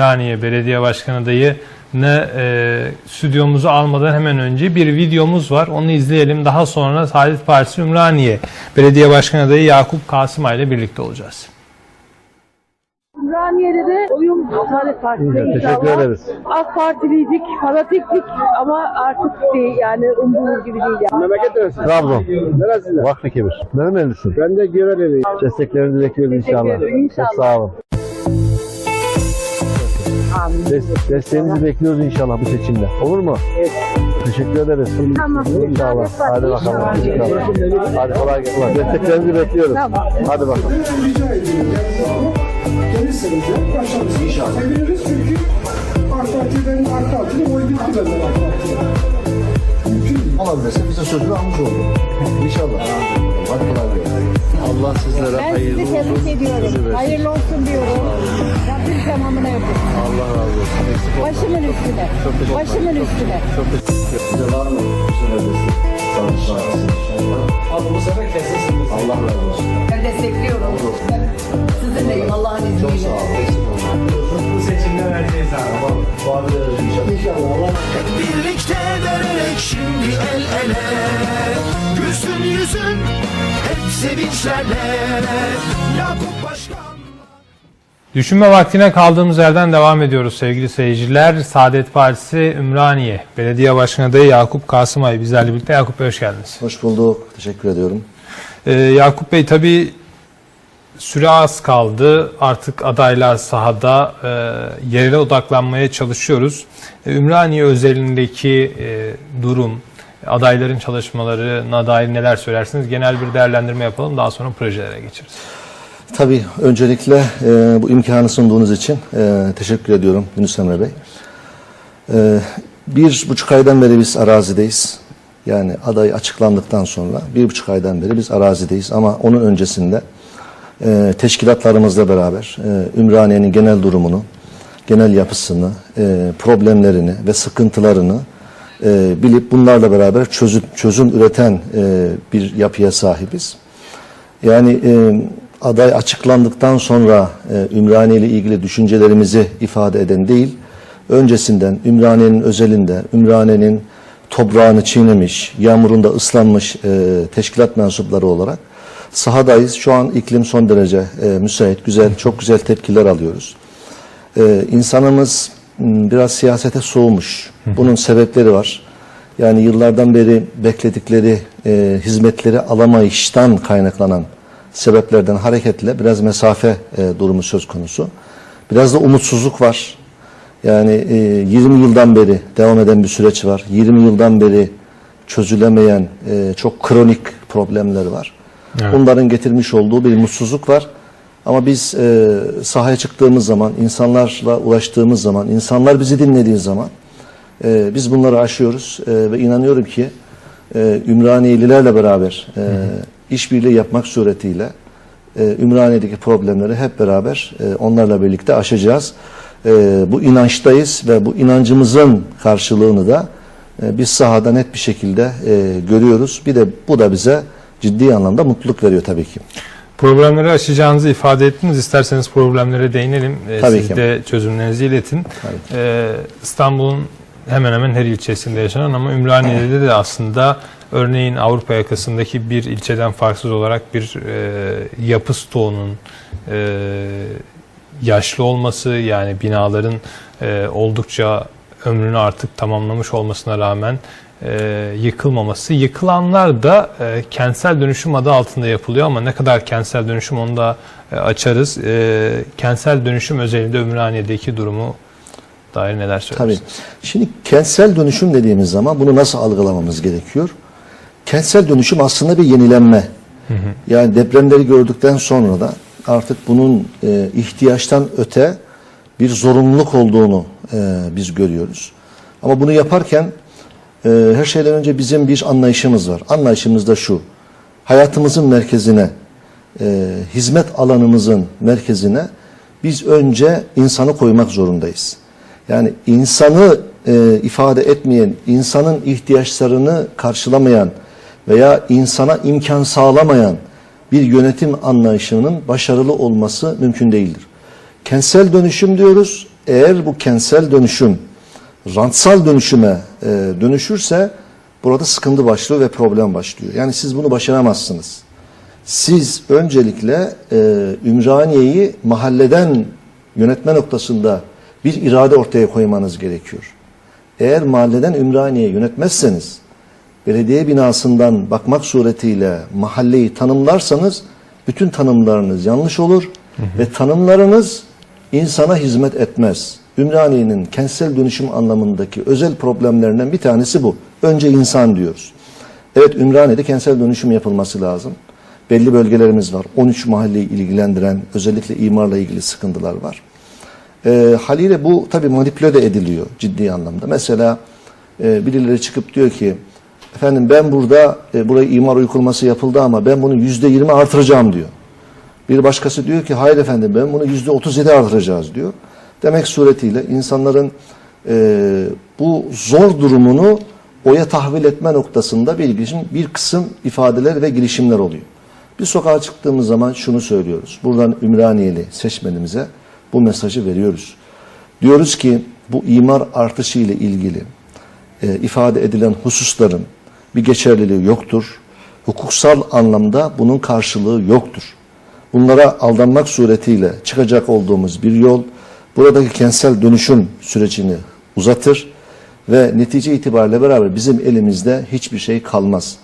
Ümraniye Belediye Başkanı adayı ne e, stüdyomuzu almadan hemen önce bir videomuz var. Onu izleyelim. Daha sonra Saadet Partisi Ümraniye Belediye Başkanı adayı Yakup Kasımay ile birlikte olacağız. Ümraniye'de de oyun Saadet Partisi'ne Teşekkür inşallah. ederiz. AK Partiliydik, fanatiktik ama artık değil yani umduğumuz gibi değil yani. Memleket neresi? Trabzon. Neresinden? Vakfı Kebir. Nerelisin? Ben de Göre'liyim. Desteklerinizi bekliyoruz inşallah. ederim, inşallah. Çok sağ olun. Des- desteğinizi bekliyoruz inşallah bu seçimde. Olur mu? Evet. Teşekkür ederiz. Tamam. İnşallah. Hadi bakalım. İnşallah. Hadi kolay gelsin. Desteklerinizi bekliyoruz. Hadi bakalım. Gelirseniz de. İnşallah. Seviniriz çünkü AK Parti'den AK Parti'nin oy bitti benden AK Parti'ye. Mümkün değil. alabilirse bize sözünü almış oldu. İnşallah. Hadi kolay gelsin. Allah sizlere Ben hayırlı sizi tebrik ediyorum. Hayırlı olsun diyorum. Rabbim tamamına yapın. Allah razı olsun. Eksik. Başımın üstüne. Çok teşekkür Başımın üstüne. Çok teşekkür ederim. Size var mı? Bu sene destek. Sağ olun. Sağ olun. Abi bu sefer kesesiniz. Allah razı olsun. Ben destekliyorum. Sizinleyim Allah'ın Çok izniyle. sağ olun. Eksik olma. Bu seçimde vereceğiz abi. Vaat ederiz inşallah. İnşallah. Allah Birlikte vererek şimdi el ele Gülsün yüzün hep sevinçlerle Yakup Başkan Düşünme vaktine kaldığımız yerden devam ediyoruz sevgili seyirciler. Saadet Partisi Ümraniye Belediye Başkanı adayı Yakup Kasımay bizlerle birlikte. Yakup Bey hoş geldiniz. Hoş bulduk. Teşekkür ediyorum. Ee, Yakup Bey tabii süre az kaldı. Artık adaylar sahada e, yerine odaklanmaya çalışıyoruz. E, Ümraniye özelindeki e, durum, adayların çalışmalarına dair neler söylersiniz? Genel bir değerlendirme yapalım. Daha sonra projelere geçeriz. Tabii öncelikle e, bu imkanı sunduğunuz için e, teşekkür ediyorum Yunus Emre Bey. E, bir buçuk aydan beri biz arazideyiz. Yani aday açıklandıktan sonra bir buçuk aydan beri biz arazideyiz. Ama onun öncesinde e, teşkilatlarımızla beraber e, Ümraniye'nin genel durumunu, genel yapısını, e, problemlerini ve sıkıntılarını e, bilip bunlarla beraber çözüm, çözüm üreten e, bir yapıya sahibiz. Yani e, aday açıklandıktan sonra e, Ümraniye ile ilgili düşüncelerimizi ifade eden değil, öncesinden Ümraniye'nin özelinde, Ümraniye'nin toprağını çiğnemiş, yağmurunda ıslanmış e, teşkilat mensupları olarak sahadayız. Şu an iklim son derece e, müsait, güzel, çok güzel tepkiler alıyoruz. E, insanımız biraz siyasete soğumuş. Bunun sebepleri var. Yani yıllardan beri bekledikleri e, hizmetleri alamayıştan kaynaklanan sebeplerden hareketle biraz mesafe e, durumu söz konusu. Biraz da umutsuzluk var. Yani e, 20 yıldan beri devam eden bir süreç var. 20 yıldan beri çözülemeyen e, çok kronik problemler var. Bunların getirmiş olduğu bir mutsuzluk var. Ama biz e, sahaya çıktığımız zaman, insanlarla ulaştığımız zaman, insanlar bizi dinlediği zaman e, biz bunları aşıyoruz e, ve inanıyorum ki e, Ümraniyelilerle beraber e, işbirliği yapmak suretiyle e, Ümraniye'deki problemleri hep beraber e, onlarla birlikte aşacağız. E, bu inançtayız ve bu inancımızın karşılığını da e, biz sahada net bir şekilde e, görüyoruz. Bir de bu da bize ciddi anlamda mutluluk veriyor tabii ki. Problemleri aşacağınızı ifade ettiniz. İsterseniz problemlere değinelim. Ee, Tabii Siz ki. de çözümlerinizi iletin. Ee, İstanbul'un hemen hemen her ilçesinde yaşanan ama Ümraniye'de de aslında örneğin Avrupa yakasındaki bir ilçeden farksız olarak bir e, yapı stoğunun e, yaşlı olması yani binaların e, oldukça ömrünü artık tamamlamış olmasına rağmen e, yıkılmaması. Yıkılanlar da e, kentsel dönüşüm adı altında yapılıyor ama ne kadar kentsel dönüşüm onu da e, açarız. E, kentsel dönüşüm özelinde Ümraniye'deki durumu dair neler Tabii. söylersiniz? Şimdi kentsel dönüşüm dediğimiz zaman bunu nasıl algılamamız gerekiyor? Kentsel dönüşüm aslında bir yenilenme. Yani depremleri gördükten sonra da artık bunun e, ihtiyaçtan öte bir zorunluluk olduğunu e, biz görüyoruz. Ama bunu yaparken e, her şeyden önce bizim bir anlayışımız var. Anlayışımız da şu. Hayatımızın merkezine, e, hizmet alanımızın merkezine biz önce insanı koymak zorundayız. Yani insanı e, ifade etmeyen, insanın ihtiyaçlarını karşılamayan veya insana imkan sağlamayan bir yönetim anlayışının başarılı olması mümkün değildir. Kentsel dönüşüm diyoruz Eğer bu kentsel dönüşüm rantsal dönüşüme e, dönüşürse burada sıkıntı başlıyor ve problem başlıyor. Yani siz bunu başaramazsınız. Siz öncelikle e, Ümraniye'yi mahalleden yönetme noktasında bir irade ortaya koymanız gerekiyor. Eğer mahalleden Ümraniye'yi yönetmezseniz, belediye binasından bakmak suretiyle mahalleyi tanımlarsanız, bütün tanımlarınız yanlış olur ve tanımlarınız insana hizmet etmez. Ümraniye'nin kentsel dönüşüm anlamındaki özel problemlerinden bir tanesi bu. Önce insan diyoruz. Evet Ümraniye'de kentsel dönüşüm yapılması lazım. Belli bölgelerimiz var. 13 mahalleyi ilgilendiren özellikle imarla ilgili sıkıntılar var. E, haliyle bu tabii manipüle de ediliyor ciddi anlamda. Mesela e, birileri çıkıp diyor ki efendim ben burada e, buraya imar uykulması yapıldı ama ben bunu yüzde yirmi artıracağım diyor. Bir başkası diyor ki hayır efendim ben bunu yüzde otuz yedi artıracağız diyor. Demek suretiyle insanların e, bu zor durumunu oya tahvil etme noktasında bir, bir kısım ifadeler ve girişimler oluyor. Bir sokağa çıktığımız zaman şunu söylüyoruz. Buradan Ümraniyeli seçmenimize bu mesajı veriyoruz. Diyoruz ki bu imar artışı ile ilgili e, ifade edilen hususların bir geçerliliği yoktur. Hukuksal anlamda bunun karşılığı yoktur. Bunlara aldanmak suretiyle çıkacak olduğumuz bir yol buradaki kentsel dönüşüm sürecini uzatır ve netice itibariyle beraber bizim elimizde hiçbir şey kalmaz.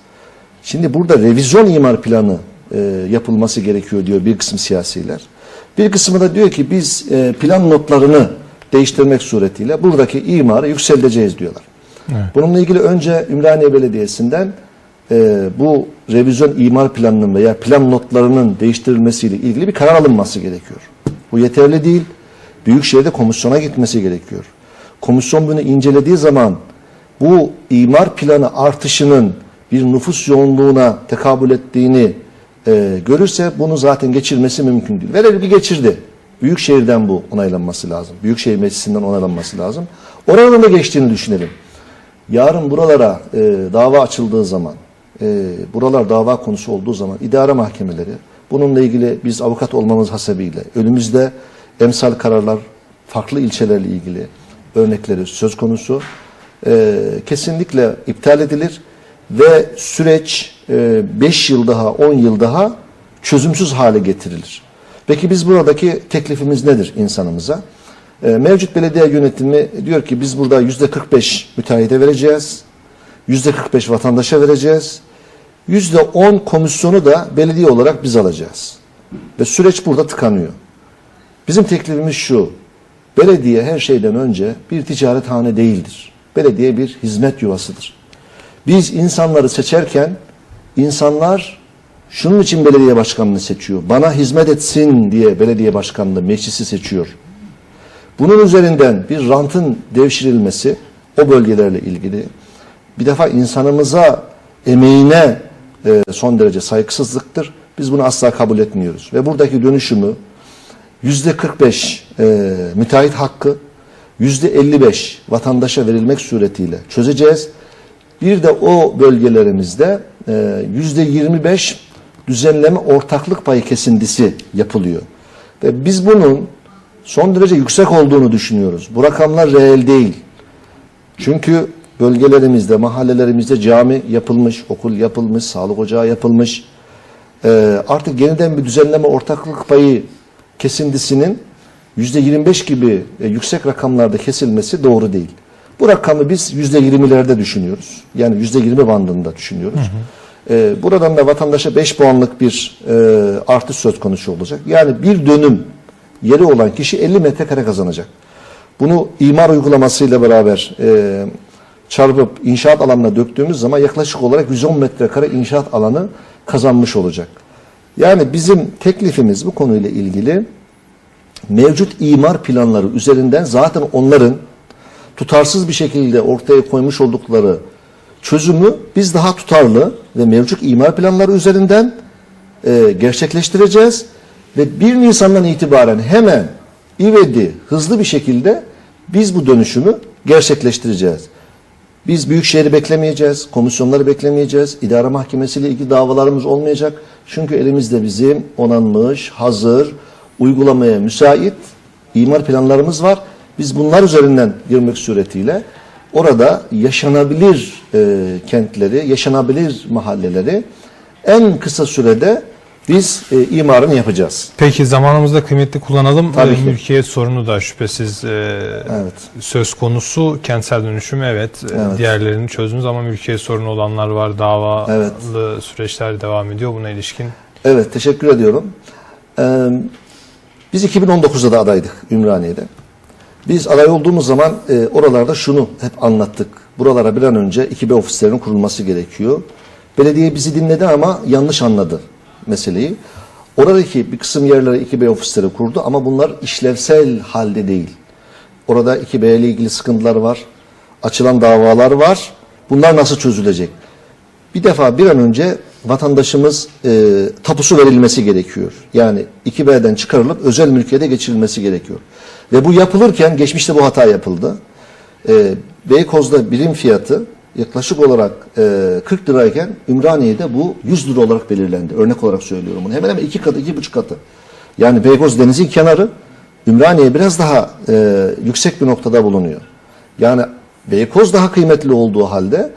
Şimdi burada revizyon imar planı e, yapılması gerekiyor diyor bir kısım siyasiler. Bir kısmı da diyor ki biz e, plan notlarını değiştirmek suretiyle buradaki imarı yükselteceğiz diyorlar. Bununla ilgili önce Ümraniye Belediyesi'nden e, bu revizyon imar planının veya plan notlarının değiştirilmesiyle ilgili bir karar alınması gerekiyor. Bu yeterli değil. Büyükşehir'de komisyona gitmesi gerekiyor. Komisyon bunu incelediği zaman bu imar planı artışının bir nüfus yoğunluğuna tekabül ettiğini e, görürse bunu zaten geçirmesi mümkün değil. Velev bir geçirdi. Büyükşehir'den bu onaylanması lazım. Büyükşehir Meclisi'nden onaylanması lazım. Oradan da geçtiğini düşünelim. Yarın buralara e, dava açıldığı zaman, e, buralar dava konusu olduğu zaman idare mahkemeleri bununla ilgili biz avukat olmamız hasebiyle önümüzde emsal kararlar farklı ilçelerle ilgili örnekleri söz konusu e, kesinlikle iptal edilir ve süreç 5 yıl daha 10 yıl daha çözümsüz hale getirilir. Peki biz buradaki teklifimiz nedir insanımıza? E, mevcut belediye yönetimi diyor ki biz burada yüzde 45 müteahhite vereceğiz. Yüzde 45 vatandaşa vereceğiz. Yüzde 10 komisyonu da belediye olarak biz alacağız. Ve süreç burada tıkanıyor. Bizim teklifimiz şu. Belediye her şeyden önce bir ticarethane değildir. Belediye bir hizmet yuvasıdır. Biz insanları seçerken insanlar şunun için belediye başkanını seçiyor. Bana hizmet etsin diye belediye başkanlığı meclisi seçiyor. Bunun üzerinden bir rantın devşirilmesi o bölgelerle ilgili bir defa insanımıza emeğine e, son derece saygısızlıktır. Biz bunu asla kabul etmiyoruz. Ve buradaki dönüşümü yüzde 45 e, müteahhit hakkı, yüzde 55 vatandaşa verilmek suretiyle çözeceğiz. Bir de o bölgelerimizde e, yüzde 25 düzenleme ortaklık payı kesintisi yapılıyor. Ve biz bunun son derece yüksek olduğunu düşünüyoruz. Bu rakamlar reel değil. Çünkü bölgelerimizde, mahallelerimizde cami yapılmış, okul yapılmış, sağlık ocağı yapılmış. Ee, artık yeniden bir düzenleme ortaklık payı kesintisinin yüzde 25 gibi e, yüksek rakamlarda kesilmesi doğru değil. Bu rakamı biz yüzde 20'lerde düşünüyoruz. Yani yüzde 20 bandında düşünüyoruz. Ee, buradan da vatandaşa 5 puanlık bir e, artış söz konusu olacak. Yani bir dönüm yeri olan kişi 50 metrekare kazanacak. Bunu imar uygulamasıyla beraber e, çarpıp inşaat alanına döktüğümüz zaman yaklaşık olarak 110 metrekare inşaat alanı kazanmış olacak. Yani bizim teklifimiz bu konuyla ilgili mevcut imar planları üzerinden zaten onların tutarsız bir şekilde ortaya koymuş oldukları çözümü biz daha tutarlı ve mevcut imar planları üzerinden e, gerçekleştireceğiz ve 1 Nisan'dan itibaren hemen ivedi hızlı bir şekilde biz bu dönüşümü gerçekleştireceğiz. Biz Büyükşehir'i beklemeyeceğiz, komisyonları beklemeyeceğiz, idare mahkemesiyle ilgili davalarımız olmayacak. Çünkü elimizde bizim onanmış, hazır, uygulamaya müsait imar planlarımız var Biz bunlar üzerinden girmek suretiyle orada yaşanabilir e, kentleri, yaşanabilir mahalleleri en kısa sürede biz e, imarını yapacağız. Peki zamanımızı da kıymetli kullanalım. Tabii Ee, ki. Mülkiyet sorunu da şüphesiz e, Evet. söz konusu. Kentsel dönüşüm evet, e, Evet. diğerlerini çözdünüz ama mülkiyet sorunu olanlar var. Davalı Evet. süreçler devam ediyor buna ilişkin. Evet, teşekkür ediyorum. Ee, biz 2019'da da adaydık Ümraniye'de. Biz aday olduğumuz zaman e, oralarda şunu hep anlattık. Buralara bir an önce 2B ofislerinin kurulması gerekiyor. Belediye bizi dinledi ama yanlış anladı meseleyi. Oradaki bir kısım yerlere 2B ofisleri kurdu ama bunlar işlevsel halde değil. Orada 2B ile ilgili sıkıntılar var. Açılan davalar var. Bunlar nasıl çözülecek? Bir defa bir an önce vatandaşımız e, tapusu verilmesi gerekiyor. Yani 2B'den çıkarılıp özel mülkiyete geçirilmesi gerekiyor. Ve bu yapılırken geçmişte bu hata yapıldı. E, Beykoz'da birim fiyatı yaklaşık olarak e, 40 lirayken Ümraniye'de bu 100 lira olarak belirlendi. Örnek olarak söylüyorum bunu. Hemen hemen iki katı, iki buçuk katı. Yani Beykoz denizin kenarı Ümraniye biraz daha e, yüksek bir noktada bulunuyor. Yani Beykoz daha kıymetli olduğu halde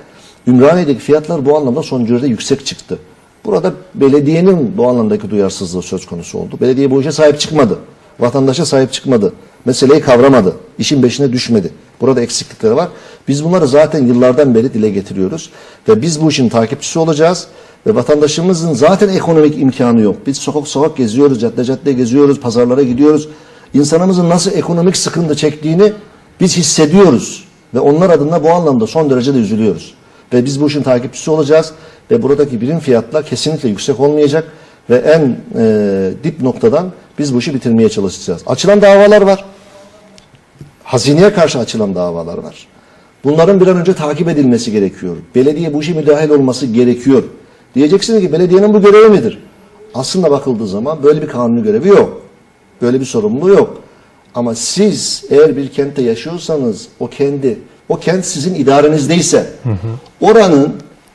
Ümraniye'deki fiyatlar bu anlamda son derece yüksek çıktı. Burada belediyenin bu anlamdaki duyarsızlığı söz konusu oldu. Belediye bu işe sahip çıkmadı. Vatandaşa sahip çıkmadı. Meseleyi kavramadı. İşin beşine düşmedi. Burada eksiklikleri var. Biz bunları zaten yıllardan beri dile getiriyoruz. Ve biz bu işin takipçisi olacağız. Ve vatandaşımızın zaten ekonomik imkanı yok. Biz sokak sokak geziyoruz, cadde cadde geziyoruz, pazarlara gidiyoruz. İnsanımızın nasıl ekonomik sıkıntı çektiğini biz hissediyoruz. Ve onlar adına bu anlamda son derece de üzülüyoruz. Ve biz bu işin takipçisi olacağız. Ve buradaki birim fiyatlar kesinlikle yüksek olmayacak. Ve en e, dip noktadan biz bu işi bitirmeye çalışacağız. Açılan davalar var. Hazineye karşı açılan davalar var. Bunların bir an önce takip edilmesi gerekiyor. Belediye bu işe müdahil olması gerekiyor. Diyeceksiniz ki belediyenin bu görevi midir? Aslında bakıldığı zaman böyle bir kanuni görevi yok. Böyle bir sorumluluğu yok. Ama siz eğer bir kentte yaşıyorsanız o kendi, o kent sizin idarenizdeyse oranın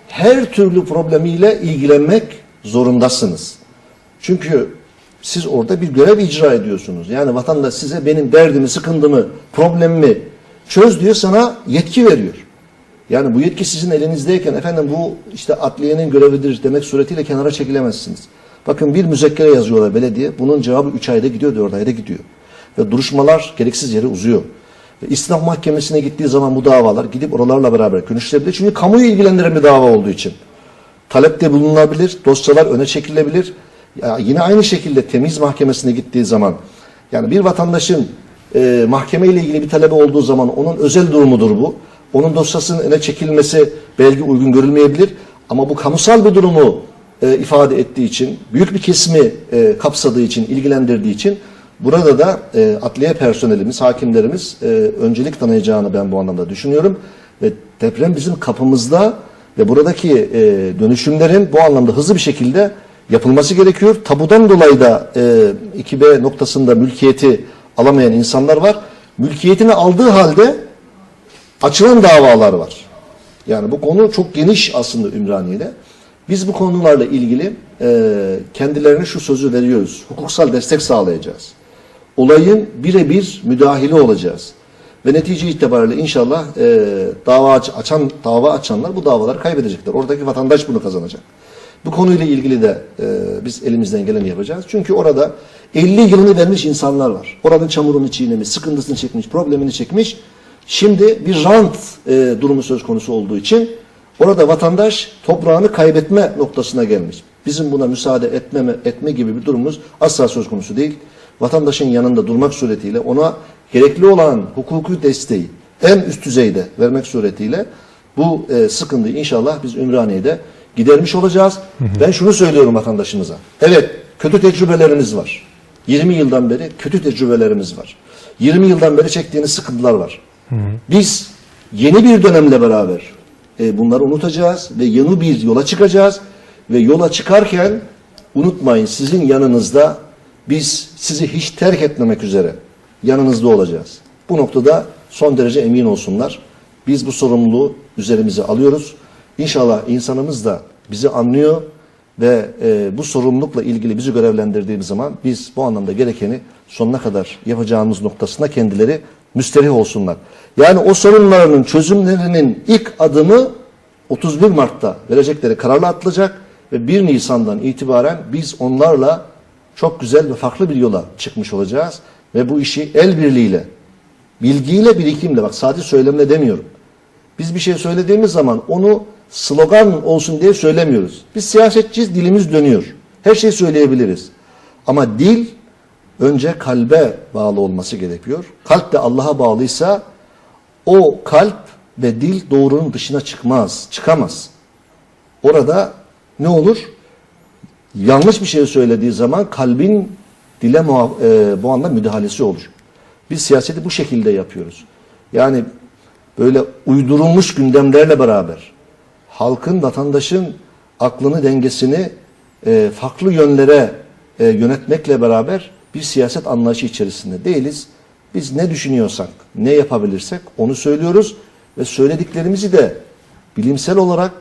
her türlü problemiyle ilgilenmek zorundasınız. Çünkü siz orada bir görev icra ediyorsunuz. Yani vatandaş size benim derdimi, sıkıntımı, problemimi çöz diyor sana yetki veriyor. Yani bu yetki sizin elinizdeyken efendim bu işte adliyenin görevidir demek suretiyle kenara çekilemezsiniz. Bakın bir müzekkere yazıyorlar belediye. Bunun cevabı 3 ayda gidiyor, 4 ayda gidiyor. Ve duruşmalar gereksiz yere uzuyor. Ve İstinaf Mahkemesi'ne gittiği zaman bu davalar gidip oralarla beraber görüşülebilir. Çünkü kamuyu ilgilendiren bir dava olduğu için. Talepte bulunabilir, dosyalar öne çekilebilir. Ya yine aynı şekilde temiz mahkemesine gittiği zaman yani bir vatandaşın e, mahkeme ile ilgili bir talebi olduğu zaman onun özel durumudur bu. Onun dosyasının öne çekilmesi belki uygun görülmeyebilir ama bu kamusal bir durumu e, ifade ettiği için, büyük bir kesimi e, kapsadığı için, ilgilendirdiği için burada da e, adliye personelimiz, hakimlerimiz e, öncelik tanıyacağını ben bu anlamda düşünüyorum. Ve deprem bizim kapımızda ve buradaki e, dönüşümlerin bu anlamda hızlı bir şekilde yapılması gerekiyor. Tabudan dolayı da e, 2B noktasında mülkiyeti alamayan insanlar var. Mülkiyetini aldığı halde açılan davalar var. Yani bu konu çok geniş aslında Ümraniye'de. Biz bu konularla ilgili e, kendilerine şu sözü veriyoruz. Hukuksal destek sağlayacağız. Olayın birebir müdahili olacağız. Ve netice itibariyle inşallah e, dava aç- açan dava açanlar bu davaları kaybedecekler. Oradaki vatandaş bunu kazanacak. Bu konuyla ilgili de e, biz elimizden geleni yapacağız. Çünkü orada 50 yılını vermiş insanlar var. Oranın çamurunu çiğnemiş, sıkıntısını çekmiş, problemini çekmiş. Şimdi bir rant e, durumu söz konusu olduğu için orada vatandaş toprağını kaybetme noktasına gelmiş. Bizim buna müsaade etmeme, etme gibi bir durumumuz asla söz konusu değil. Vatandaşın yanında durmak suretiyle ona gerekli olan hukuki desteği en üst düzeyde vermek suretiyle bu e, sıkıntıyı inşallah biz Ümraniye'de gidermiş olacağız. Ben şunu söylüyorum vatandaşımıza. Evet kötü tecrübelerimiz var. 20 yıldan beri kötü tecrübelerimiz var. 20 yıldan beri çektiğiniz sıkıntılar var. Biz yeni bir dönemle beraber e, bunları unutacağız ve yeni bir yola çıkacağız ve yola çıkarken unutmayın sizin yanınızda biz sizi hiç terk etmemek üzere yanınızda olacağız. Bu noktada son derece emin olsunlar. Biz bu sorumluluğu üzerimize alıyoruz. İnşallah insanımız da bizi anlıyor ve e, bu sorumlulukla ilgili bizi görevlendirdiğimiz zaman biz bu anlamda gerekeni sonuna kadar yapacağımız noktasında kendileri müsterih olsunlar. Yani o sorunlarının çözümlerinin ilk adımı 31 Mart'ta verecekleri kararla atılacak ve 1 Nisan'dan itibaren biz onlarla çok güzel ve farklı bir yola çıkmış olacağız ve bu işi el birliğiyle, bilgiyle, birikimle, bak sadece söylemle demiyorum. Biz bir şey söylediğimiz zaman onu slogan olsun diye söylemiyoruz. Biz siyasetçiyiz, dilimiz dönüyor. Her şeyi söyleyebiliriz. Ama dil önce kalbe bağlı olması gerekiyor. Kalp de Allah'a bağlıysa o kalp ve dil doğrunun dışına çıkmaz, çıkamaz. Orada ne olur? Yanlış bir şey söylediği zaman kalbin dile e, bu anda müdahalesi olur. Biz siyaseti bu şekilde yapıyoruz. Yani böyle uydurulmuş gündemlerle beraber halkın, vatandaşın aklını, dengesini e, farklı yönlere e, yönetmekle beraber bir siyaset anlayışı içerisinde değiliz. Biz ne düşünüyorsak, ne yapabilirsek onu söylüyoruz ve söylediklerimizi de bilimsel olarak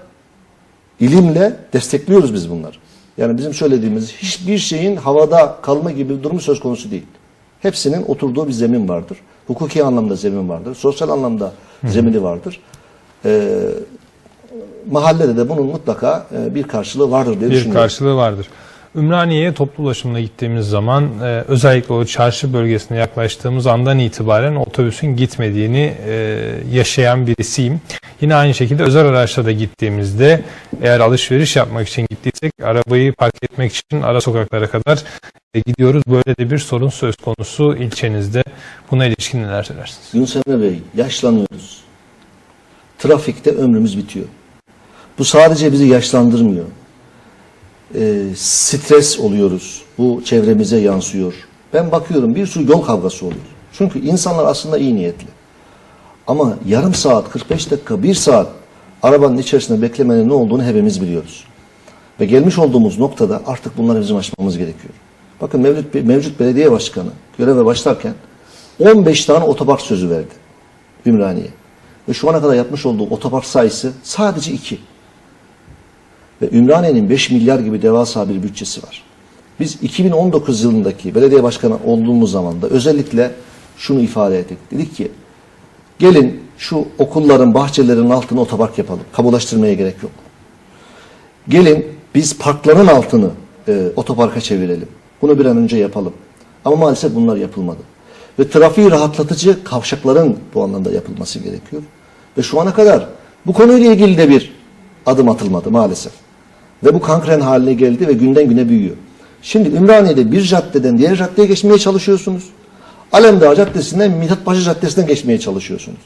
ilimle destekliyoruz biz bunları. Yani bizim söylediğimiz hiçbir şeyin havada kalma gibi bir durumu söz konusu değil. Hepsinin oturduğu bir zemin vardır. Hukuki anlamda zemin vardır. Sosyal anlamda zemini vardır. Ee, mahallede de bunun mutlaka e, bir karşılığı vardır diye bir düşünüyorum. karşılığı vardır. Ümraniye'ye toplu ulaşımla gittiğimiz zaman e, özellikle o çarşı bölgesine yaklaştığımız andan itibaren otobüsün gitmediğini e, yaşayan birisiyim. Yine aynı şekilde özel araçla da gittiğimizde eğer alışveriş yapmak için gittiysek arabayı park etmek için ara sokaklara kadar e, gidiyoruz. Böyle de bir sorun söz konusu ilçenizde. Buna ilişkin neler söylersiniz? Yunus Emre Bey yaşlanıyoruz. Trafikte ömrümüz bitiyor. Bu sadece bizi yaşlandırmıyor. Ee, stres oluyoruz. Bu çevremize yansıyor. Ben bakıyorum bir sürü yol kavgası oluyor. Çünkü insanlar aslında iyi niyetli. Ama yarım saat, 45 dakika, bir saat arabanın içerisinde beklemenin ne olduğunu hepimiz biliyoruz. Ve gelmiş olduğumuz noktada artık bunları bizim aşmamız gerekiyor. Bakın mevcut, mevcut belediye başkanı göreve başlarken 15 tane otopark sözü verdi Ümraniye. Ve şu ana kadar yapmış olduğu otopark sayısı sadece 2. Ve Ümraniye'nin 5 milyar gibi devasa bir bütçesi var. Biz 2019 yılındaki belediye başkanı olduğumuz zaman da özellikle şunu ifade ettik. Dedik ki gelin şu okulların, bahçelerin altına otopark yapalım. Kabulaştırmaya gerek yok. Gelin biz parkların altını e, otoparka çevirelim. Bunu bir an önce yapalım. Ama maalesef bunlar yapılmadı. Ve trafiği rahatlatıcı kavşakların bu anlamda yapılması gerekiyor. Ve şu ana kadar bu konuyla ilgili de bir adım atılmadı maalesef. Ve bu kankren haline geldi ve günden güne büyüyor. Şimdi Ümraniye'de bir caddeden diğer caddeye geçmeye çalışıyorsunuz. Alemdağ Caddesi'nden Mithat Paşa Caddesi'nden geçmeye çalışıyorsunuz.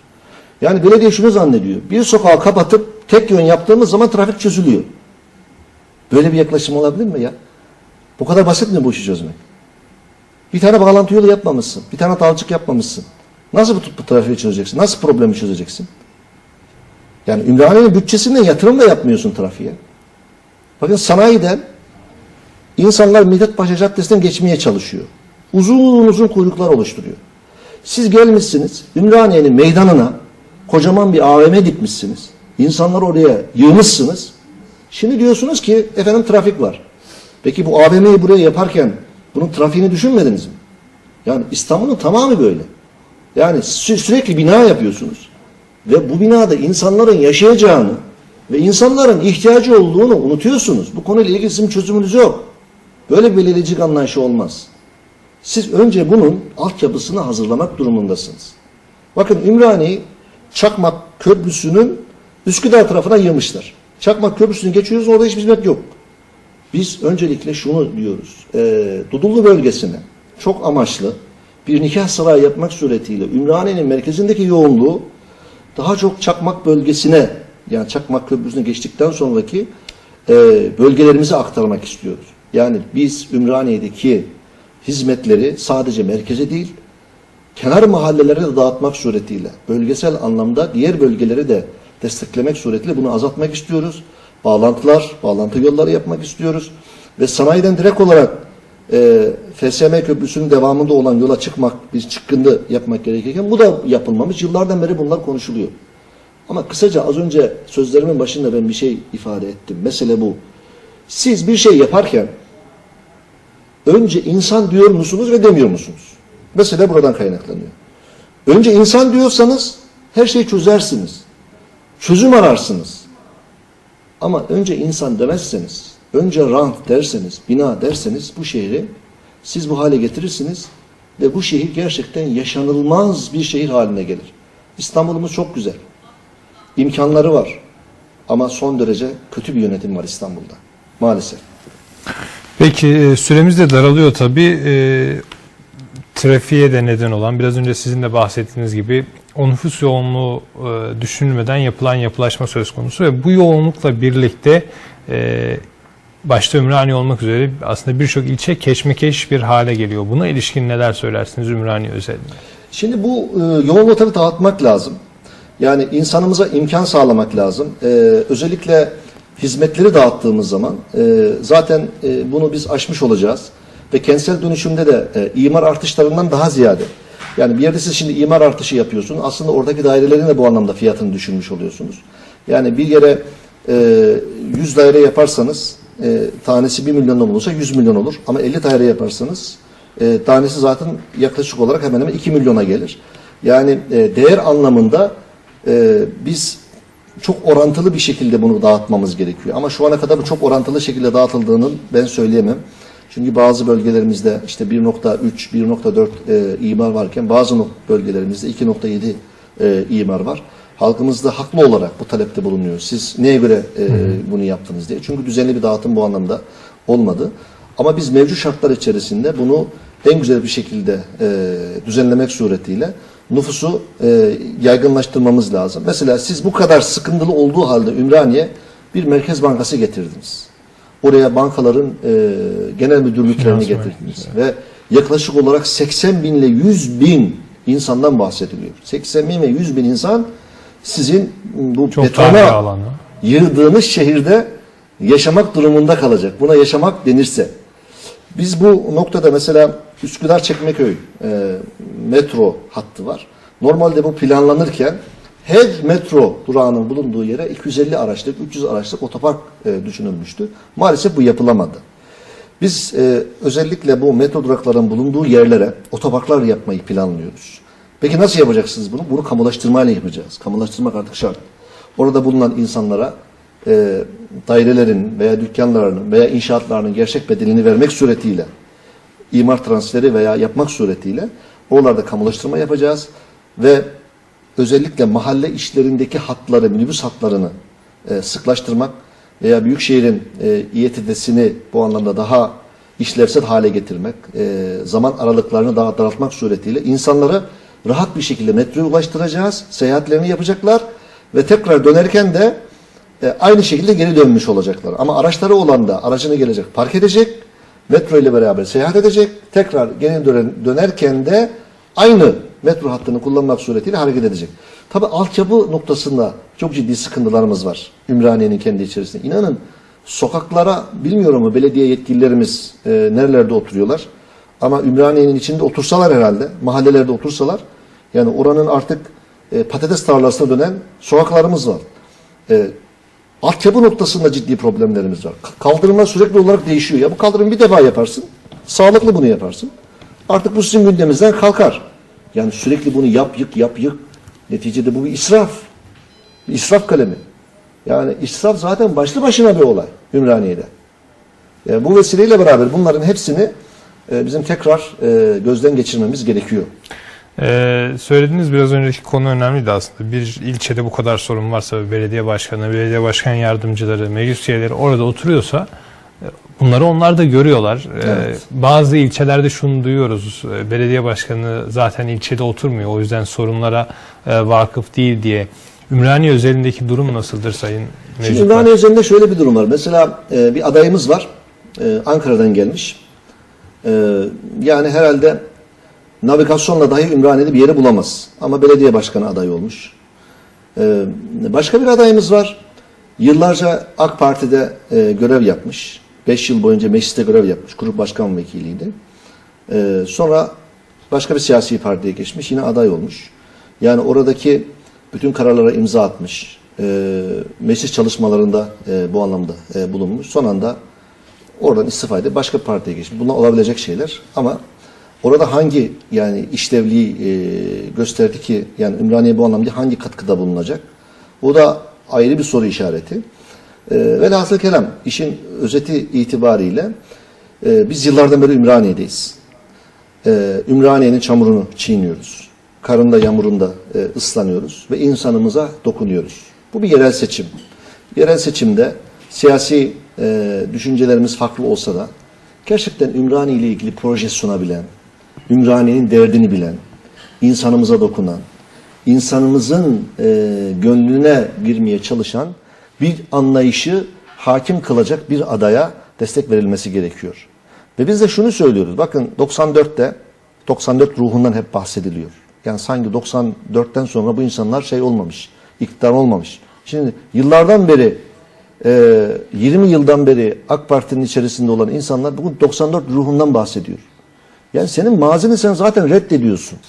Yani belediye şunu zannediyor. Bir sokağı kapatıp tek yön yaptığımız zaman trafik çözülüyor. Böyle bir yaklaşım olabilir mi ya? Bu kadar basit mi bu işi çözmek? Bir tane bağlantı yolu yapmamışsın. Bir tane dalcık yapmamışsın. Nasıl bu, bu trafiği çözeceksin? Nasıl problemi çözeceksin? Yani Ümraniye'nin bütçesinden yatırım da yapmıyorsun trafiğe. Bakın sanayiden insanlar Mithat Paşa Caddesi'nden geçmeye çalışıyor. Uzun uzun kuyruklar oluşturuyor. Siz gelmişsiniz Ümraniye'nin meydanına kocaman bir AVM dikmişsiniz. İnsanlar oraya yığmışsınız. Şimdi diyorsunuz ki efendim trafik var. Peki bu AVM'yi buraya yaparken bunun trafiğini düşünmediniz mi? Yani İstanbul'un tamamı böyle. Yani sü- sürekli bina yapıyorsunuz. Ve bu binada insanların yaşayacağını ve insanların ihtiyacı olduğunu unutuyorsunuz. Bu konuyla ilgili sizin çözümünüz yok. Böyle belirleyicilik anlayışı olmaz. Siz önce bunun altyapısını hazırlamak durumundasınız. Bakın Ümraniye Çakmak Köprüsü'nün Üsküdar tarafına yığmışlar. Çakmak Köprüsü'nü geçiyoruz orada hiçbir hizmet yok. Biz öncelikle şunu diyoruz. E, Dudullu bölgesine çok amaçlı bir nikah sarayı yapmak suretiyle Ümraniye'nin merkezindeki yoğunluğu daha çok Çakmak bölgesine yani Çakmak Köprüsü'ne geçtikten sonraki e, bölgelerimize aktarmak istiyoruz. Yani biz Ümraniye'deki hizmetleri sadece merkeze değil kenar mahallelere de dağıtmak suretiyle bölgesel anlamda diğer bölgeleri de desteklemek suretiyle bunu azaltmak istiyoruz. Bağlantılar, bağlantı yolları yapmak istiyoruz. Ve sanayiden direkt olarak e, FSM Köprüsü'nün devamında olan yola çıkmak, bir çıkkındı yapmak gerekirken bu da yapılmamış. Yıllardan beri bunlar konuşuluyor. Ama kısaca az önce sözlerimin başında ben bir şey ifade ettim. Mesele bu. Siz bir şey yaparken önce insan diyor musunuz ve demiyor musunuz? Mesele buradan kaynaklanıyor. Önce insan diyorsanız her şeyi çözersiniz. Çözüm ararsınız. Ama önce insan demezseniz, önce rant derseniz, bina derseniz bu şehri siz bu hale getirirsiniz ve bu şehir gerçekten yaşanılmaz bir şehir haline gelir. İstanbul'umuz çok güzel. İmkanları var. Ama son derece kötü bir yönetim var İstanbul'da. Maalesef. Peki e, süremiz de daralıyor tabii. E, trafiğe de neden olan biraz önce sizin de bahsettiğiniz gibi o nüfus yoğunluğu e, düşünülmeden yapılan yapılaşma söz konusu ve bu yoğunlukla birlikte e, başta Ümraniye olmak üzere aslında birçok ilçe keşmekeş bir hale geliyor. Buna ilişkin neler söylersiniz Ümraniye özelinde? Şimdi bu e, yoğunluğu tabii dağıtmak lazım. Yani insanımıza imkan sağlamak lazım. E, özellikle hizmetleri dağıttığımız zaman e, zaten e, bunu biz aşmış olacağız. Ve kentsel dönüşümde de e, imar artışlarından daha ziyade. Yani bir yerde siz şimdi imar artışı yapıyorsunuz. Aslında oradaki dairelerin de bu anlamda fiyatını düşürmüş oluyorsunuz. Yani bir yere e, 100 daire yaparsanız e, tanesi 1 milyondan olursa 100 milyon olur. Ama 50 daire yaparsanız e, tanesi zaten yaklaşık olarak hemen hemen 2 milyona gelir. Yani e, değer anlamında e, biz çok orantılı bir şekilde bunu dağıtmamız gerekiyor. Ama şu ana kadar bu çok orantılı şekilde dağıtıldığını ben söyleyemem. Çünkü bazı bölgelerimizde işte 1.3, 1.4 e, imar varken bazı bölgelerimizde 2.7 e, imar var. Halkımız da haklı olarak bu talepte bulunuyor. Siz neye göre e, bunu yaptınız diye. Çünkü düzenli bir dağıtım bu anlamda olmadı. Ama biz mevcut şartlar içerisinde bunu en güzel bir şekilde e, düzenlemek suretiyle nüfusu e, yaygınlaştırmamız lazım. Mesela siz bu kadar sıkıntılı olduğu halde Ümraniye bir merkez bankası getirdiniz. Oraya bankaların e, genel müdürlüklerini Finansman, getirdiniz. Ve yaklaşık olarak 80 bin ile 100 bin insandan bahsediliyor. 80 bin ve 100 bin insan sizin bu Çok betona yığdığınız şehirde yaşamak durumunda kalacak. Buna yaşamak denirse. Biz bu noktada mesela Üsküdar Çekmeköy e, metro hattı var. Normalde bu planlanırken her metro durağının bulunduğu yere 250 araçlık, 300 araçlık otopark e, düşünülmüştü. Maalesef bu yapılamadı. Biz e, özellikle bu metro durakların bulunduğu yerlere otoparklar yapmayı planlıyoruz. Peki nasıl yapacaksınız bunu? Bunu kamulaştırmayla yapacağız. Kamulaştırmak artık şart. Orada bulunan insanlara e, dairelerin veya dükkanlarının veya inşaatlarının gerçek bedelini vermek suretiyle imar transferi veya yapmak suretiyle oralarda kamulaştırma yapacağız ve özellikle mahalle işlerindeki hatları, minibüs hatlarını e, sıklaştırmak veya büyükşehirin e, İETT'sini bu anlamda daha işlevsel hale getirmek, e, zaman aralıklarını daha daraltmak suretiyle insanları rahat bir şekilde metroya ulaştıracağız, seyahatlerini yapacaklar ve tekrar dönerken de e, aynı şekilde geri dönmüş olacaklar. Ama araçları olan da aracını gelecek, park edecek, metro ile beraber seyahat edecek, tekrar geri dönen, dönerken de aynı metro hattını kullanmak suretiyle hareket edecek. Tabi altyapı noktasında çok ciddi sıkıntılarımız var Ümraniye'nin kendi içerisinde. İnanın sokaklara bilmiyorum mu belediye yetkililerimiz e, nerelerde oturuyorlar. Ama Ümraniye'nin içinde otursalar herhalde, mahallelerde otursalar yani oranın artık e, patates tarlasına dönen sokaklarımız var. E, altyapı noktasında ciddi problemlerimiz var. Kaldırımlar sürekli olarak değişiyor. Ya bu kaldırımı bir defa yaparsın, sağlıklı bunu yaparsın. Artık bu sizin gündeminizden kalkar. Yani sürekli bunu yap yık yap yık. Neticede bu bir israf. Bir israf kalemi. Yani israf zaten başlı başına bir olay Ümraniye'de. E, bu vesileyle beraber bunların hepsini e, bizim tekrar e, gözden geçirmemiz gerekiyor. Ee, söylediğiniz biraz önceki konu önemliydi aslında. Bir ilçede bu kadar sorun varsa belediye başkanı, belediye başkan yardımcıları, meclis üyeleri orada oturuyorsa e, bunları onlar da görüyorlar. Ee, Evet. bazı ilçelerde şunu duyuyoruz. e, Belediye başkanı zaten ilçede oturmuyor. O yüzden sorunlara e, vakıf değil diye. Ümraniye özelindeki durum nasıldır Sayın Şimdi Mevcut Ümraniye üzerinde şöyle bir durum var. Mesela e, bir adayımız var. E, Ankara'dan gelmiş. E, yani herhalde navigasyonla dahi Ümraniye'de bir yeri bulamaz. Ama belediye başkanı adayı olmuş. E, başka bir adayımız var. Yıllarca AK Parti'de e, görev yapmış. 5 yıl boyunca mecliste görev yapmış. Grup başkan vekiliydi. E, sonra başka bir siyasi partiye geçmiş. Yine aday olmuş. Yani oradaki bütün kararlara imza atmış. E, meclis çalışmalarında e, bu anlamda e, bulunmuş. Son anda oradan istifa edip başka partiye geçmiş. Bunlar olabilecek şeyler ama Orada hangi yani işlevliği e, gösterdi ki yani Ümraniye bu anlamda hangi katkıda bulunacak? O da ayrı bir soru işareti. E, velhasıl kelam işin özeti itibariyle e, biz yıllardan beri Ümraniye'deyiz. E, Ümraniye'nin çamurunu çiğniyoruz. Karında yağmurunda e, ıslanıyoruz ve insanımıza dokunuyoruz. Bu bir yerel seçim. Yerel seçimde siyasi e, düşüncelerimiz farklı olsa da gerçekten Ümraniye ile ilgili proje sunabilen, Ümraniye'nin derdini bilen, insanımıza dokunan, insanımızın e, gönlüne girmeye çalışan bir anlayışı hakim kılacak bir adaya destek verilmesi gerekiyor. Ve biz de şunu söylüyoruz. Bakın 94'te 94 ruhundan hep bahsediliyor. Yani sanki 94'ten sonra bu insanlar şey olmamış, iktidar olmamış. Şimdi yıllardan beri e, 20 yıldan beri AK Parti'nin içerisinde olan insanlar bugün 94 ruhundan bahsediyor. Yani senin mazini sen zaten reddediyorsun.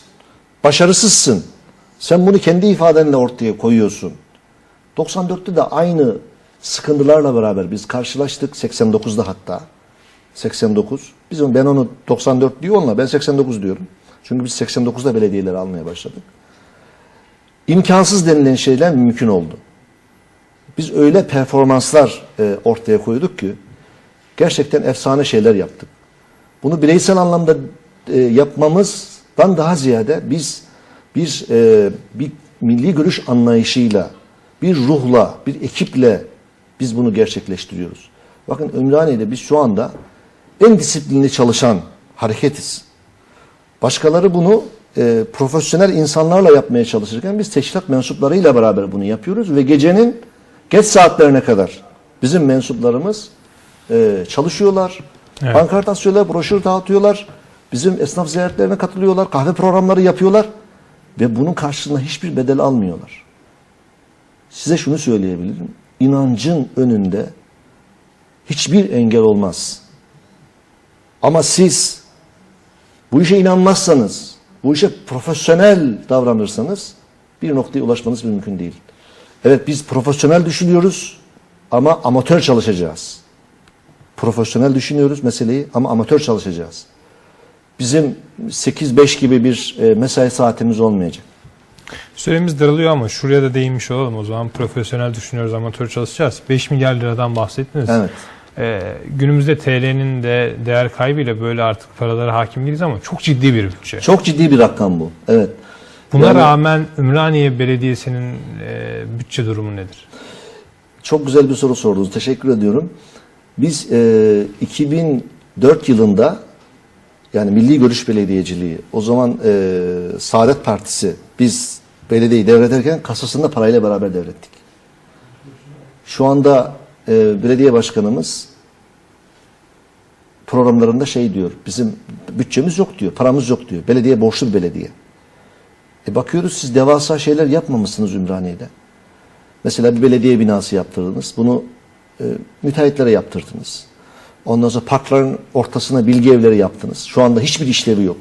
Başarısızsın. Sen bunu kendi ifadenle ortaya koyuyorsun. 94'te de aynı sıkıntılarla beraber biz karşılaştık 89'da hatta. 89. Biz ben onu 94 diyor onunla ben 89 diyorum. Çünkü biz 89'da belediyeleri almaya başladık. İmkansız denilen şeyler mümkün oldu. Biz öyle performanslar e, ortaya koyduk ki gerçekten efsane şeyler yaptık. Bunu bireysel anlamda e, yapmamızdan daha ziyade biz bir e, bir milli görüş anlayışıyla, bir ruhla, bir ekiple biz bunu gerçekleştiriyoruz. Bakın Ümraniye'de biz şu anda en disiplinli çalışan hareketiz. Başkaları bunu e, profesyonel insanlarla yapmaya çalışırken biz teşkilat mensuplarıyla beraber bunu yapıyoruz ve gecenin geç saatlerine kadar bizim mensuplarımız e, çalışıyorlar. Evet. Pankart asıyorlar, broşür dağıtıyorlar. Bizim esnaf ziyaretlerine katılıyorlar, kahve programları yapıyorlar ve bunun karşılığında hiçbir bedel almıyorlar. Size şunu söyleyebilirim. İnancın önünde hiçbir engel olmaz. Ama siz bu işe inanmazsanız, bu işe profesyonel davranırsanız bir noktaya ulaşmanız mümkün değil. Evet biz profesyonel düşünüyoruz ama amatör çalışacağız. Profesyonel düşünüyoruz meseleyi ama amatör çalışacağız. Bizim 8-5 gibi bir e, mesai saatimiz olmayacak. Süremiz daralıyor ama şuraya da değinmiş olalım o zaman. Profesyonel düşünüyoruz, amatör çalışacağız. 5 milyar liradan bahsettiniz. Evet. Ee, günümüzde TL'nin de değer kaybıyla böyle artık paralara hakim değiliz ama çok ciddi bir bütçe. Çok ciddi bir rakam bu. Evet. Buna Yani- rağmen Ümraniye Belediyesi'nin e, bütçe durumu nedir? Çok güzel bir soru sordunuz. Teşekkür ediyorum. Biz e, 2004 yılında yani Milli Görüş Belediyeciliği o zaman e, Saadet Partisi biz belediyeyi devrederken kasasında parayla beraber devrettik. Şu anda e, belediye başkanımız programlarında şey diyor. Bizim bütçemiz yok diyor. Paramız yok diyor. Belediye borçlu bir belediye. E bakıyoruz siz devasa şeyler yapmamışsınız Ümraniye'de. Mesela bir belediye binası yaptırdınız. Bunu e, müteahhitlere yaptırdınız. Ondan sonra parkların ortasına bilgi evleri yaptınız. Şu anda hiçbir işlevi yok.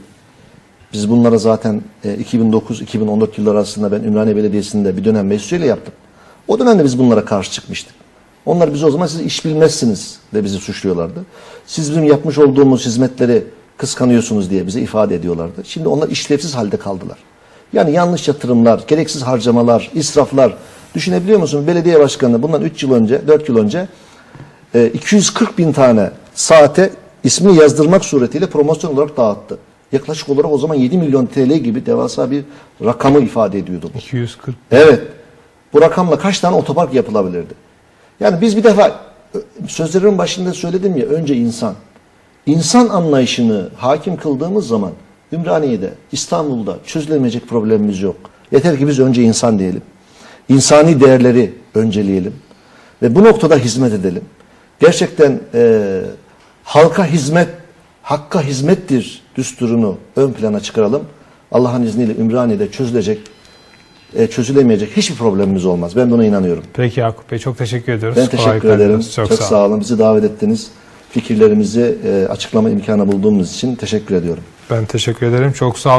Biz bunlara zaten e, 2009-2014 yılları arasında ben Ümraniye Belediyesi'nde bir dönem meclisiyle yaptım. O dönemde biz bunlara karşı çıkmıştık. Onlar bize o zaman siz iş bilmezsiniz de bizi suçluyorlardı. Siz bizim yapmış olduğumuz hizmetleri kıskanıyorsunuz diye bize ifade ediyorlardı. Şimdi onlar işlevsiz halde kaldılar. Yani yanlış yatırımlar, gereksiz harcamalar, israflar. Düşünebiliyor musun? Belediye başkanı bundan 3 yıl önce, 4 yıl önce e, 240 bin tane saate ismini yazdırmak suretiyle promosyon olarak dağıttı. Yaklaşık olarak o zaman 7 milyon TL gibi devasa bir rakamı ifade ediyordu bu. 240 Evet. Bu rakamla kaç tane otopark yapılabilirdi? Yani biz bir defa sözlerimin başında söyledim ya önce insan. İnsan anlayışını hakim kıldığımız zaman Ümraniye'de, İstanbul'da çözülemeyecek problemimiz yok. Yeter ki biz önce insan diyelim. İnsani değerleri önceleyelim. Ve bu noktada hizmet edelim. Gerçekten e, halka hizmet, hakka hizmettir düsturunu ön plana çıkaralım. Allah'ın izniyle Ümraniye'de çözülecek, e, çözülemeyecek hiçbir problemimiz olmaz. Ben buna inanıyorum. Peki Yakup Bey çok teşekkür ediyoruz. Ben teşekkür Kolaylıklar ederim. Çok, Çok, sağ olun. Bizi davet ettiniz. Fikirlerimizi e, açıklama imkanı bulduğumuz için teşekkür ediyorum. Ben teşekkür ederim. Çok sağ olun.